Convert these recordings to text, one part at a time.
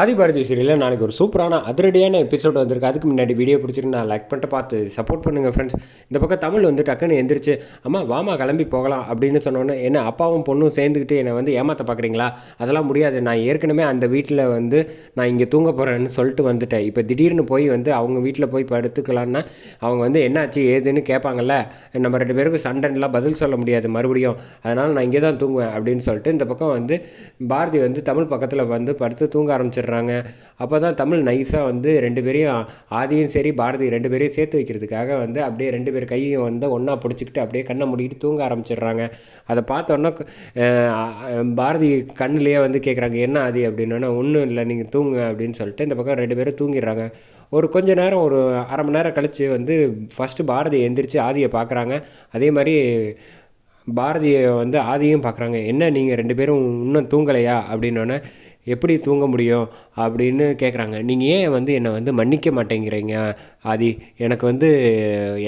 ஆதிபாரதி சீரியலில் நாளைக்கு ஒரு சூப்பரான அதிரடியான எபிசோட் வந்திருக்கு. அதுக்கு முன்னாடி வீடியோ பிடிச்சிருக்கு நான் லைக் பண்ணிட்டு பார்த்து சப்போர்ட் பண்ணுங்கள் ஃப்ரெண்ட்ஸ் இந்த பக்கம் தமிழ் வந்து டக்குன்னு எந்திரிச்சு அம்மா வாமா கிளம்பி போகலாம் அப்படின்னு சொன்னோன்னே என்ன அப்பாவும் பொண்ணும் சேர்ந்துக்கிட்டு என்னை வந்து ஏமாற்ற பார்க்குறீங்களா? அதெல்லாம் முடியாது. நான் ஏற்கனவே அந்த வீட்டில் வந்து நான் இங்கே தூங்க போகிறேன்னு சொல்லிட்டு வந்துட்டேன். இப்போ திடீர்னு போய் வந்து அவங்க வீட்டில் போய் படுத்துக்கலான்னா அவங்க வந்து என்னாச்சு ஏதுன்னு கேட்பாங்கல்ல? நம்ம ரெண்டு பேருக்கும் சண்டைலாம் பதில் சொல்ல முடியாது மறுபடியும். அதனால் நான் இங்கே தான் தூங்குவேன் அப்படின்னு சொல்லிட்டு இந்த பக்கம் வந்து பாரதி வந்து தமிழ் பக்கத்தில் வந்து படுத்து தூங்க ஆரம்பிச்சிடுறாங்க அப்போ தான் தமிழ் நைஸாக வந்து ரெண்டு பேரையும் ஆதியும் சரி பாரதி ரெண்டு பேரையும் சேர்த்து வைக்கிறதுக்காக வந்து அப்படியே ரெண்டு பேர் கையும் வந்து ஒன்றா பிடிச்சிக்கிட்டு அப்படியே கண்ணை மூடிட்டு தூங்க ஆரம்பிச்சிடுறாங்க. அதை பார்த்தோன்னா பாரதி கண்ணுலேயே வந்து கேட்குறாங்க என்ன ஆதி? அப்படின்னா ஒன்றும் இல்லை நீங்கள் தூங்க அப்படின்னு சொல்லிட்டு இந்த பக்கம் ரெண்டு பேரும் தூங்கிடுறாங்க. ஒரு கொஞ்ச நேரம் ஒரு அரை மணி நேரம் கழித்து வந்து ஃபஸ்ட்டு பாரதி எந்திரிச்சு ஆதியை பார்க்குறாங்க அதே மாதிரி பாரதியை வந்து ஆதியும் பார்க்குறாங்க என்ன நீங்கள் ரெண்டு பேரும் இன்னும் தூங்கலையா? அப்படின்னோடனே எப்படி தூங்க முடியும் அப்படின்னு கேட்குறாங்க நீங்கள் ஏன் வந்து என்னை வந்து மன்னிக்க மாட்டேங்கிறீங்க? ஆதி எனக்கு வந்து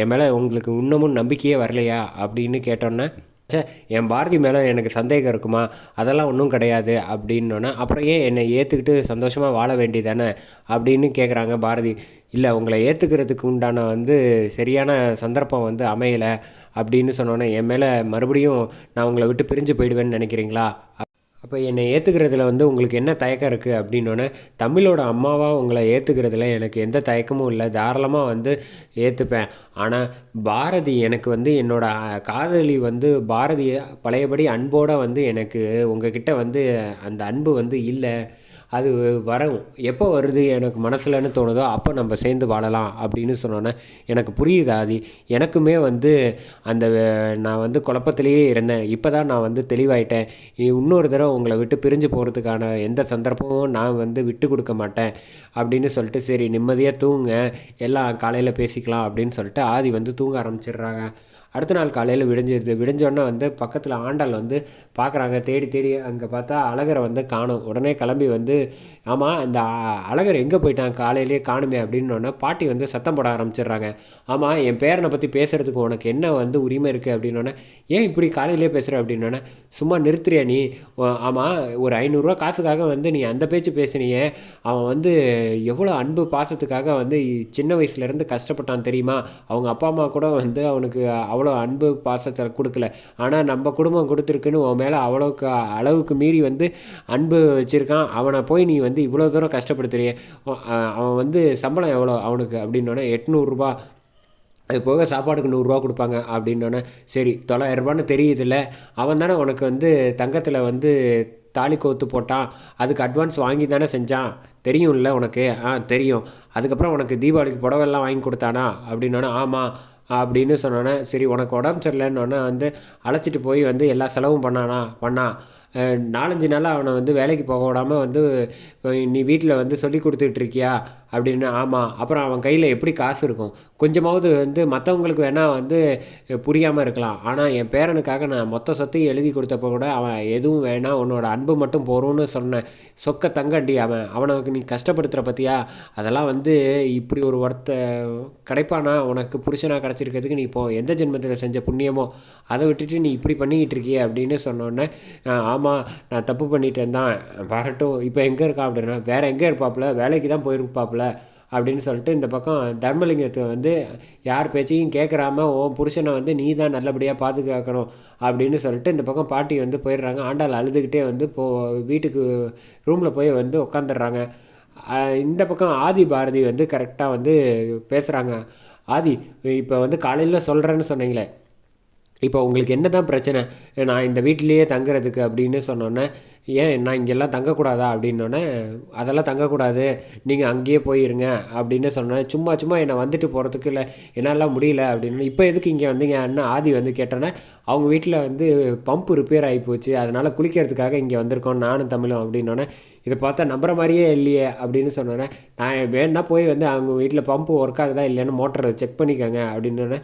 என் மேலே உங்களுக்கு இன்னமும் நம்பிக்கையே வரலையா? அப்படின்னு கேட்டோன்னே ச்சே என் பாரதி மேலே எனக்கு சந்தேகம் இருக்குமா? அதெல்லாம் ஒன்றும் கிடையாது அப்படின்னோன்னே அப்புறம் ஏன் என்னை ஏற்றுக்கிட்டு சந்தோஷமாக வாழ வேண்டியதானே? அப்படின்னு கேட்குறாங்க பாரதி. இல்லை உங்களை ஏற்றுக்கிறதுக்கு உண்டான வந்து சரியான சந்தர்ப்பம் வந்து அமையலை அப்படின்னு சொன்னோன்னே என் மேலே மறுபடியும் நான் உங்களை விட்டு பிரிஞ்சு போயிடுவேன்னு நினைக்கிறீங்களா? அப்போ என்னை ஏற்றுக்கிறதுல வந்து உங்களுக்கு என்ன தயக்கம் இருக்குது அப்படின்னோடனே தமிழோட அம்மாவாக உங்களை ஏற்றுக்கிறதுல எனக்கு எந்த தயக்கமும் இல்லை. தாராளமாக வந்து ஏற்றுப்பேன் ஆனால் பாரதி எனக்கு வந்து என்னோடய காதலி வந்து பாரதியை பழையபடி அன்போடு வந்து எனக்கு உங்ககிட்ட வந்து அந்த அன்பு வந்து இல்லை. அது வரும் எப்போ வருது எனக்கு மனசில்னு தோணுதோ அப்போ நம்ம சேர்ந்து வாழலாம் அப்படின்னு சொன்னோன்னே எனக்கு புரியுது ஆதி? எனக்குமே வந்து அந்த நான் வந்து குழப்பத்திலேயே இருந்தேன். இப்போ தான் நான் வந்து தெளிவாயிட்டேன். இன்னொரு தடவை உங்களை விட்டு பிரிஞ்சு போகிறதுக்கான எந்த சந்தர்ப்பமும் நான் வந்து விட்டு கொடுக்க மாட்டேன் அப்படின்னு சொல்லிட்டு சரி நிம்மதியாக தூங்க எல்லாம் காலையில் பேசிக்கலாம் அப்படின்னு சொல்லிட்டு ஆதி வந்து தூங்க ஆரம்பிச்சிடுறாங்க. அடுத்த நாள் காலையில் விடிஞ்சிருது விடிஞ்சோடனே வந்து பக்கத்தில் ஆண்டாள் வந்து பார்க்குறாங்க தேடி தேடி அங்கே பார்த்தா அழகரை வந்து காணும். உடனே கிளம்பி வந்து ஆமாம் இந்த அழகர் எங்கே போயிட்டான்? காலையிலேயே காணுமே அப்படின்னோடனே பாட்டி வந்து சத்தம் போட ஆரம்பிச்சிடுறாங்க. ஆமாம் என் பேரனை பற்றி பேசுகிறதுக்கு உனக்கு என்ன வந்து உரிமை இருக்குது அப்படின்னோடனே ஏன் இப்படி காலையிலேயே பேசுகிற அப்படின்னோடனே சும்மா நிறுத்துறியா நீ? ஆமாம் ஒரு ஐநூறுரூவா காசுக்காக வந்து நீ அந்த பேச்சு பேசுனியே. அவன் வந்து எவ்வளோ அன்பு பாசத்துக்காக வந்து சின்ன வயசுலேருந்து கஷ்டப்பட்டான் தெரியுமா? அவங்க அப்பா அம்மா கூட வந்து அவனுக்கு அவ்வளோ அன்பு பாசத்தை கொடுக்கல. ஆனால் நம்ம குடும்பம் கொடுத்துருக்குன்னு உன் மேலே அவ்வளோக்கு அளவுக்கு மீறி வந்து அன்பு வச்சுருக்கான். அவனை போய் நீ வந்து இவ்வளோ தூரம் கஷ்டப்படுத்துறிய. அவன் அவன் வந்து சம்பளம் எவ்வளோ அவனுக்கு? அப்படின்னோடனே எட்நூறுரூபா அது போக சாப்பாடுக்கு நூறுரூவா கொடுப்பாங்க அப்படின்னோடனே சரி தொள்ளாயிரரூபான்னு தெரியுதுல்ல. அவன் தானே உனக்கு வந்து தங்கத்தில் வந்து தாலி கோத்து போட்டான். அதுக்கு அட்வான்ஸ் வாங்கி தானே செஞ்சான். தெரியும்ல உனக்கு? ஆ தெரியும். அதுக்கப்புறம் உனக்கு தீபாவளிக்கு புடவெல்லாம் வாங்கி கொடுத்தானா? அப்படின்னோடனே ஆமாம் அப்படின்னு சொன்னோன்னே சரி உனக்கு உடம்பு சரியில்லைன்னொன்னே வந்து அழைச்சிட்டு போய் வந்து எல்லா செலவும் பண்ணானா? பண்ணான் நாலஞ்சு நாளாக அவனை வந்து வேலைக்கு போக விடாமல் வந்து நீ வீட்டில் வந்து சொல்லி கொடுத்துட்ருக்கியா அப்படின்னு ஆமாம் அப்புறம் அவன் கையில் எப்படி காசு இருக்கும்? கொஞ்சமாவது வந்து மற்றவங்களுக்கு வேணால் வந்து புரியாமல் இருக்கலாம். ஆனால் என் பேரனுக்காக நான் மொத்த சொத்தையும் எழுதி கொடுத்தப்போ கூட அவன் எதுவும் வேணாம் உன்னோட அன்பு மட்டும் போகிறோன்னு சொன்னேன். சொக்க தங்கண்டி அவன். அவனுக்கு நீ கஷ்டப்படுத்துகிற பற்றியா அதெல்லாம் வந்து இப்படி ஒரு ஒருத்த கிடைப்பானா? உனக்கு புருஷனாக கிடச்சிருக்கிறதுக்கு நீ இப்போ எந்த ஜென்மத்தில் செஞ்ச புண்ணியமோ அதை விட்டுட்டு நீ இப்படி பண்ணிக்கிட்டு இருக்கியே அப்படின்னு சொன்னோன்னே ஆமாம் நான் தப்பு பண்ணிட்டேன் தான். வரட்டும். இப்போ எங்கே இருக்கா அப்படின்னா வேறு எங்கே இருப்பாப்புல? வேலைக்கு தான் போயிருப்பாப்புல? அப்படின்னு சொல்லிட்டு இந்த பக்கம் தர்மலிங்கத்தை வந்து யார் பேச்சையும் கேட்குறாம உன் புருஷனை வந்து நீ தான் நல்லபடியாக பாதுகாக்கணும். அப்படின்னு சொல்லிட்டு இந்த பக்கம் பாட்டி வந்து போயிடுறாங்க. ஆண்டாள் அழுதுகிட்டே வந்து போ வீட்டுக்கு ரூமில் போய் வந்து உட்காந்துடுறாங்க இந்த பக்கம் ஆதி பாரதி வந்து கரெக்டாக வந்து பேசுகிறாங்க ஆதி இப்போ வந்து காலையில் சொல்கிறேன்னு சொன்னீங்களே இப்போ உங்களுக்கு என்ன தான் பிரச்சனை? நான் இந்த வீட்டிலேயே தங்குறதுக்கு அப்படின்னு சொன்னோன்னே ஏன் நான் இங்கெல்லாம் தங்கக்கூடாதா? அப்படின்னோடனே அதெல்லாம் தங்கக்கூடாது. நீங்கள் அங்கேயே போயிருங்க. அப்படின்னு சொன்னேன் சும்மா சும்மா என்னை வந்துட்டு போகிறதுக்கு இல்லை. என்னால் முடியல. அப்படின்னு. இப்போ எதுக்கு இங்கே வந்தீங்க? அண்ணன் ஆதி வந்து கேட்டோன்னே அவங்க வீட்டில் வந்து பம்ப் ரிப்பேர் ஆகி போச்சு. அதனால் குளிக்கிறதுக்காக இங்கே வந்திருக்கோம். நானும் தமிழும். அப்படின்னோடனே இதை பார்த்தா நம்புற மாதிரியே இல்லையே. அப்படின்னு சொன்னோன்னே நான் வேணா போய் வந்து அவங்க வீட்டில் பம்பு ஒர்க் ஆகுதா இல்லைன்னு மோட்டரை செக் பண்ணிக்கோங்க. அப்படின்னோடனே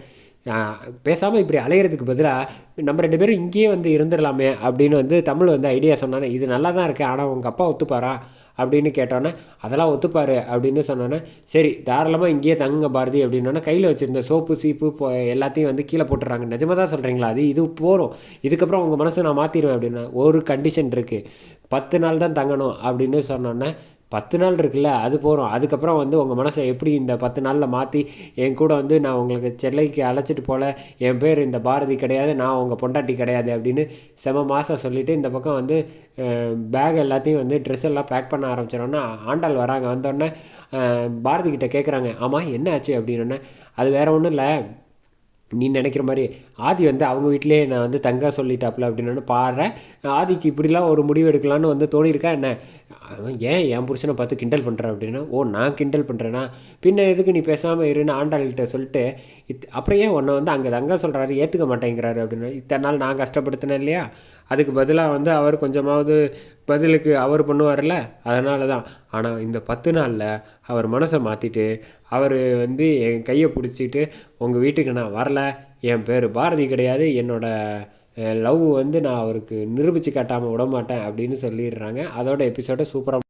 பேசாமல் இப்படி அலையிறதுக்கு பதிலாக நம்ம ரெண்டு பேரும் இங்கேயே வந்து இருந்துடலாமே அப்படின்னு வந்து தமிழ் வந்து ஐடியா சொன்னானே. இது நல்லா தான் இருக்குது ஆனால் உங்கள் அப்பா ஒத்துப்பாரா அப்படின்னு கேட்டோன்னே அதெல்லாம் ஒத்துப்பார் அப்படின்னு சொன்னோன்னே சரி தாராளமாக இங்கேயே தங்குங்க பாரதி அப்படின்னோடனே கையில் வச்சுருந்த சோப்பு சீப்பு போ எல்லாத்தையும் வந்து கீழே போட்டுறாங்க நிஜமாக தான் சொல்கிறீங்களா அது இது போகிறோம் இதுக்கப்புறம் உங்கள் மனசை நான் மாற்றிடுவேன் அப்படின்னா ஒரு கண்டிஷன் இருக்குது பத்து நாள் தான் தங்கணும் அப்படின்னு சொன்னோன்னே பத்து நாள் இருக்குல்ல அது போகிறோம் அதுக்கப்புறம் வந்து உங்கள் மனசை எப்படி இந்த பத்து நாளில் மாற்றி என் கூட வந்து நான் உங்களுக்கு சென்னைக்கு அழைச்சிட்டு போகல என் பேர் இந்த பாரதி கிடையாது நான் உங்கள் பொண்டாட்டி கிடையாது அப்படின்னு செம மாதம் சொல்லிவிட்டு இந்த பக்கம் வந்து பேக் எல்லாத்தையும் வந்து ட்ரெஸ் எல்லாம் பேக் பண்ண ஆரம்பிச்சிடோன்னா ஆண்டாள் வராங்க. வந்தோடனே பாரதி கிட்டே கேட்குறாங்க ஆமாம் என்ன ஆச்சு? அப்படின்னோடனே அது வேற ஒன்றும் இல்லை. நீ நினைக்கிற மாதிரி ஆதி வந்து அவங்க வீட்டிலேயே நான் வந்து தங்க சொல்லிட்டாப்புல அப்படின்னு பாடுறேன் ஆதிக்கு இப்படிலாம் ஒரு முடிவு எடுக்கலான்னு வந்து தோணியிருக்கா என்ன? அவன் ஏன் என் புருஷனை பார்த்து கிண்டல் பண்ணுறான் அப்படின்னா ஓ நான் கிண்டல் பண்ணுறேன்னா பின்ன எதுக்கு நீ பேசாமல் இருன்னு ஆண்டாள்கிட்ட சொல்லிட்டு இத் அப்புறம் ஏன் உன்னை வந்து அங்கே தங்க சொல்கிறாரு ஏற்றுக்க மாட்டேங்கிறாரு அப்படின்னு. இத்தனை நாள் நான் கஷ்டப்படுத்தினேன் இல்லையா? அதுக்கு பதிலாக வந்து அவர் கொஞ்சமாவது பதிலுக்கு அவர் பண்ணுவார்ல அதனால தான் ஆனால் இந்த பத்து நாளில் அவர் மனசை மாற்றிட்டு அவர் வந்து என் கையை பிடிச்சிட்டு உங்கள் வீட்டுக்கு நான் வரல. என் பேர் பாரதி கிடையாது. என்னோடய லவ் வந்து நான் அவருக்கு நிரூபித்து காட்டாமல் விட மாட்டேன் அப்படின்னு சொல்லிடுறாங்க. அதோட எபிசோடை சூப்பராக